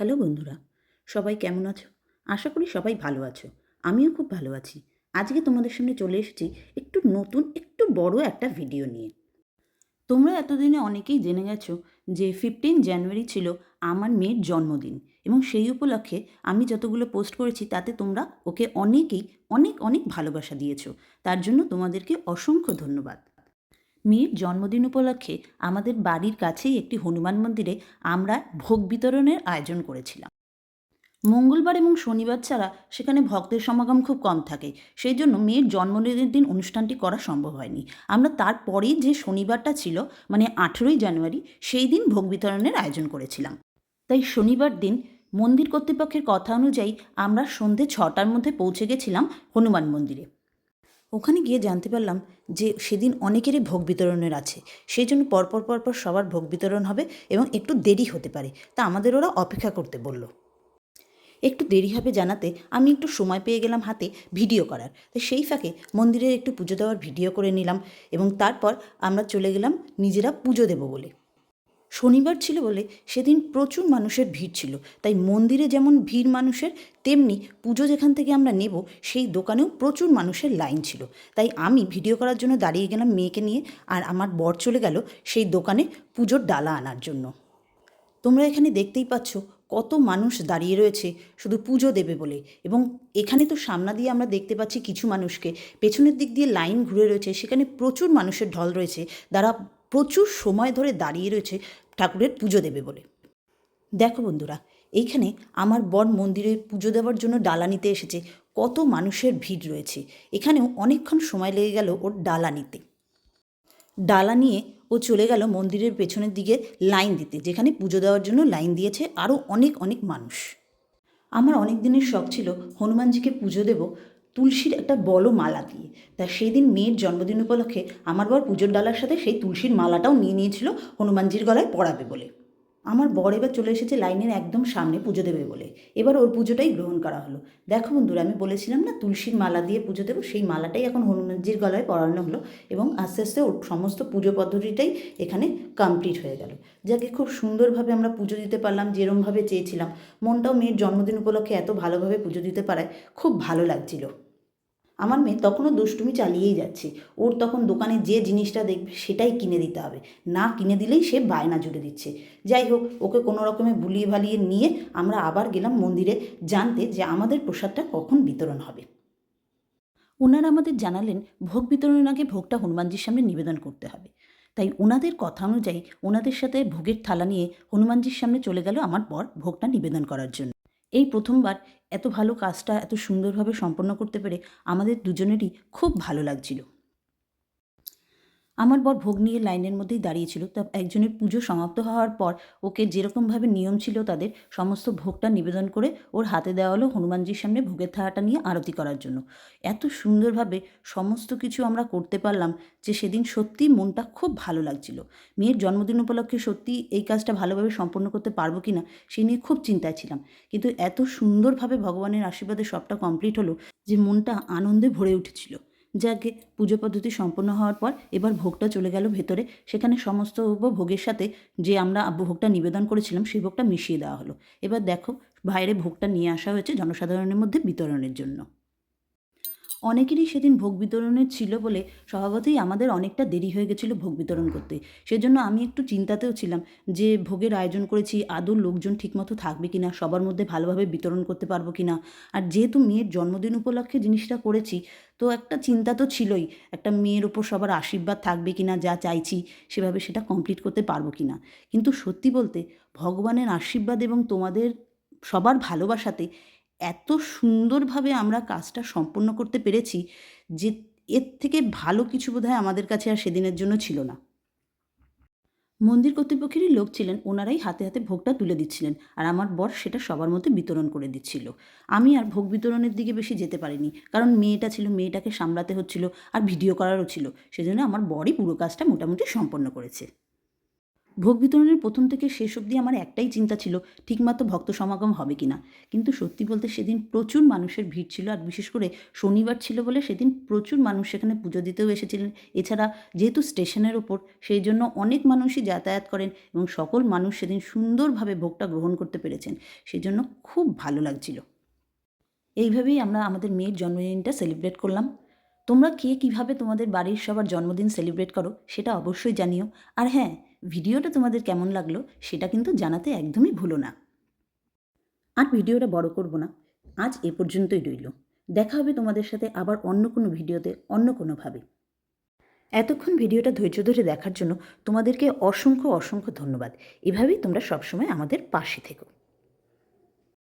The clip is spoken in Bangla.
হ্যালো বন্ধুরা, সবাই কেমন আছো? আশা করি সবাই ভালো আছো। আমিও খুব ভালো আছি। আজকে তোমাদের সামনে চলে এসেছি একটু নতুন, একটু বড় একটা ভিডিও নিয়ে। তোমরা এতদিনে অনেকেই জেনে গেছো যে ফিফটিন জানুয়ারি ছিল আমার মেয়ের জন্মদিন এবং সেই উপলক্ষে আমি যতগুলো পোস্ট করেছি তাতে তোমরা ওকে অনেকেই অনেক অনেক ভালোবাসা দিয়েছ। তার জন্য তোমাদেরকে অসংখ্য ধন্যবাদ। মেয়ের জন্মদিন উপলক্ষে আমাদের বাড়ির কাছেই একটি হনুমান মন্দিরে আমরা ভোগ বিতরণের আয়োজন করেছিলাম। মঙ্গলবার এবং শনিবার ছাড়া সেখানে ভক্তের সমাগম খুব কম থাকে। সেই জন্য মেয়ের জন্মদিনের দিন অনুষ্ঠানটি করা সম্ভব হয়নি। আমরা তারপরেই যে শনিবারটা ছিল মানে আঠেরোই জানুয়ারি, সেই দিন ভোগ বিতরণের আয়োজন করেছিলাম। তাই শনিবার দিন মন্দির কর্তৃপক্ষের কথা অনুযায়ী আমরা সন্ধে ছটার মধ্যে পৌঁছে গেছিলাম হনুমান মন্দিরে। ওখানে গিয়ে জানতে পারলাম যে সেদিন অনেকেরই ভোগ বিতরণের আছে। সেই জন্য পরপর পরপর সবার ভোগ বিতরণ হবে এবং একটু দেরি হতে পারে। তা আমাদের ওরা অপেক্ষা করতে বলল। একটু দেরি হবে জানাতে আমি একটু সময় পেয়ে গেলাম হাতে ভিডিও করার। তো সেই ফাঁকে মন্দিরের একটু পুজো দেওয়ার ভিডিও করে নিলাম এবং তারপর আমরা চলে গেলাম নিজেরা পুজো দেবো বলে। শনিবার ছিল বলে সেদিন প্রচুর মানুষের ভিড় ছিল। তাই মন্দিরে যেমন ভিড় মানুষের, তেমনি পুজো যেখান থেকে আমরা নেব, সেই দোকানেও প্রচুর মানুষের লাইন ছিল। তাই আমি ভিডিও করার জন্য দাঁড়িয়ে গেলাম মেয়েকে নিয়ে আর আমার বর চলে গেল সেই দোকানে পুজোর ডালা আনার জন্য। তোমরা এখানে দেখতেই পাচ্ছ কত মানুষ দাঁড়িয়ে রয়েছে, শুধু পুজো দেবে বলে। এবং এখানে তো সামনা দিয়ে আমরা দেখতে পাচ্ছি কিছু মানুষকে। পেছনের দিক দিয়ে লাইন ঘুরে রয়েছে, সেখানে প্রচুর মানুষের ঢল রয়েছে। যারা প্রচুর সময় ধরে দাঁড়িয়ে রয়েছে। ঠাকুরের পুজো দেবে বলে। দেখো বন্ধুরা, এইখানে আমার বর মন্দিরে পুজো দেওয়ার জন্য ডালা নিতে এসেছে। কত মানুষের ভিড় রয়েছে। এখানেও অনেকক্ষণ সময় লেগে গেল ওর ডালা নিতে। ডালা নিয়ে ও চলে গেল মন্দিরের পেছনের দিকে লাইন দিতে, যেখানে পুজো দেওয়ার জন্য লাইন দিয়েছে আরও অনেক অনেক মানুষ। আমার অনেক দিনের শখ ছিল, হনুমানজিকে পুজো দেব তুলসীর একটা বড় মালা দিয়ে। তা সেই দিন মেয়ের জন্মদিন উপলক্ষে আমার বর পুজোর ডালার সাথে সেই তুলসীর মালাটাও নিয়ে নিয়েছিল হনুমানজির গলায় পড়াবে বলে। আমার বর এবার চলে এসেছে লাইনের একদম সামনে পুজো দেবে বলে। এবার ওর পুজোটাই গ্রহণ করা হলো। দেখো বন্ধুরা, আমি বলেছিলাম না, তুলসীর মালা দিয়ে পুজো দেবো, সেই মালাটাই এখন হনুমানজির গলায় পরানো হলো এবং আস্তে আস্তে ওর সমস্ত পুজো পদ্ধতিটাই এখানে কমপ্লিট হয়ে গেল। যাকে খুব সুন্দরভাবে আমরা পুজো দিতে পারলাম, যেরমভাবে চেয়েছিলাম। মনটাও মেয়ের জন্মদিন উপলক্ষে এত ভালোভাবে পুজো দিতে পারায় খুব ভালো লাগছিল। আমার মেয়ে তখনও দুষ্টুমি চালিয়েই যাচ্ছে। ওর তখন দোকানে যে জিনিসটা দেখবে সেটাই কিনে দিতে হবে। না কিনে দিলেই সে বায়না জুড়ে দিচ্ছে। যাই হোক, ওকে কোনো রকমে বুলিয়ে ভালিয়ে নিয়ে আমরা আবার গেলাম মন্দিরে জানতে যে আমাদের প্রসাদটা কখন বিতরণ হবে। ওনারা আমাদের জানালেন, ভোগ বিতরণের আগে ভোগটা হনুমানজির সামনে নিবেদন করতে হবে। তাই ওনাদের কথা অনুযায়ী ওনাদের সাথে ভোগের থালা নিয়ে হনুমানজির সামনে চলে গেল আমার বর ভোগটা নিবেদন করার জন্য। এই প্রথমবার এত ভালো কাজটা এত সুন্দরভাবে সম্পন্ন করতে পেরে আমাদের দুজনেরই খুব ভালো লাগছিল। আমার বর ভোগ নিয়ে লাইনের মধ্যেই দাঁড়িয়েছিল। তা একজনের পুজো সমাপ্ত হওয়ার পর ওকে যেরকমভাবে নিয়ম ছিল তাদের, সমস্ত ভোগটা নিবেদন করে ওর হাতে দেওয়া হলো হনুমানজির সামনে ভোগের থালাটা নিয়ে আরতি করার জন্য। এত সুন্দরভাবে সমস্ত কিছু আমরা করতে পারলাম যে সেদিন সত্যি মনটা খুব ভালো লাগছিল। মেয়ের জন্মদিন উপলক্ষে সত্যি এই কাজটা ভালোভাবে সম্পন্ন করতে পারব কি না সে নিয়ে খুব চিন্তায় ছিলাম। কিন্তু এত সুন্দরভাবে ভগবানের আশীর্বাদে সবটা কমপ্লিট হলো যে মনটা আনন্দে ভরে উঠেছিল। যাকে পুজো পদ্ধতি সম্পন্ন হওয়ার পর এবার ভোগটা চলে গেল ভেতরে। সেখানে সমস্ত ভোগের সাথে যে আমরা ভোগটা নিবেদন করেছিলাম, সেই ভোগটা মিশিয়ে দেওয়া হলো। এবার দেখো, বাইরে ভোগটা নিয়ে আসা হয়েছে জনসাধারণের মধ্যে বিতরণের জন্য। অনেকেরই সেদিন ভোগ বিতরণের ছিল বলে স্বভাবতই আমাদের অনেকটা দেরি হয়ে গেছিল ভোগ বিতরণ করতে। সেজন্য আমি একটু চিন্তাতেও ছিলাম যে ভোগের আয়োজন করেছি, আদৌ লোকজন ঠিকমতো থাকবে কি না সবার মধ্যে ভালোভাবে বিতরণ করতে পারব কি না আর যেহেতু মেয়ের জন্মদিন উপলক্ষে জিনিসটা করেছি, তো একটা চিন্তা তো ছিলই, একটা মেয়ের ওপর সবার আশীর্বাদ থাকবে কি না যা চাইছি, সেভাবে সেটা কমপ্লিট করতে পারব কি না কিন্তু সত্যি বলতে, ভগবানের আশীর্বাদ এবং তোমাদের সবার ভালোবাসাতে এত সুন্দরভাবে আমরা কাজটা সম্পন্ন করতে পেরেছি যে এর থেকে ভালো কিছু বোধহয় আমাদের কাছে আর সেদিনের জন্য ছিল না। মন্দির কর্তৃপক্ষেরই লোক ছিলেন, ওনারাই হাতে হাতে ভোগটা তুলে দিচ্ছিলেন আর আমার বর সেটা সবার মধ্যে বিতরণ করে দিচ্ছিল। আমি আর ভোগ বিতরণের দিকে বেশি যেতে পারিনি, কারণ মেয়েটা ছিল, মেয়েটাকে সামলাতে হচ্ছিল আর ভিডিও করারও ছিল, সেজন্য আমার বরই পুরো কাজটা মোটামুটি সম্পন্ন করেছে। ভোগ বিতরণের প্রথম থেকে শেষ অবধি আমার একটাই চিন্তা ছিল, ঠিকমতো ভক্ত সমাগম হবে কিনা। কিন্তু সত্যি বলতে সেদিন প্রচুর মানুষের ভিড় ছিল আর বিশেষ করে শনিবার ছিল বলে সেদিন প্রচুর মানুষ সেখানে পুজো দিতেও এসেছিলেন। এছাড়া যেহেতু স্টেশনের ওপর, সেই জন্য অনেক মানুষই যাতায়াত করেন এবং সকল মানুষ সেদিন সুন্দরভাবে ভোগটা গ্রহণ করতে পেরেছেন। সেই জন্য খুব ভালো লাগছিল। এইভাবেই আমরা আমাদের মেয়ের জন্মদিনটা সেলিব্রেট করলাম। তোমরা কে কীভাবে তোমাদের বাড়ির সবার জন্মদিন সেলিব্রেট করো সেটা অবশ্যই জানিও। আর হ্যাঁ ভিডিওটা তোমাদের কেমন লাগল সেটা কিন্তু জানাতে একদমই ভুলো না। আর ভিডিওটা বড় করব না, আজ এ পর্যন্তই রইল। দেখা হবে তোমাদের সাথে আবার অন্য কোনো ভিডিওতে অন্য কোনোভাবে। এতক্ষণ ভিডিওটা ধৈর্য ধরে দেখার জন্য তোমাদেরকে অসংখ্য অসংখ্য ধন্যবাদ। এভাবেই তোমরা সবসময় আমাদের পাশে থেকো।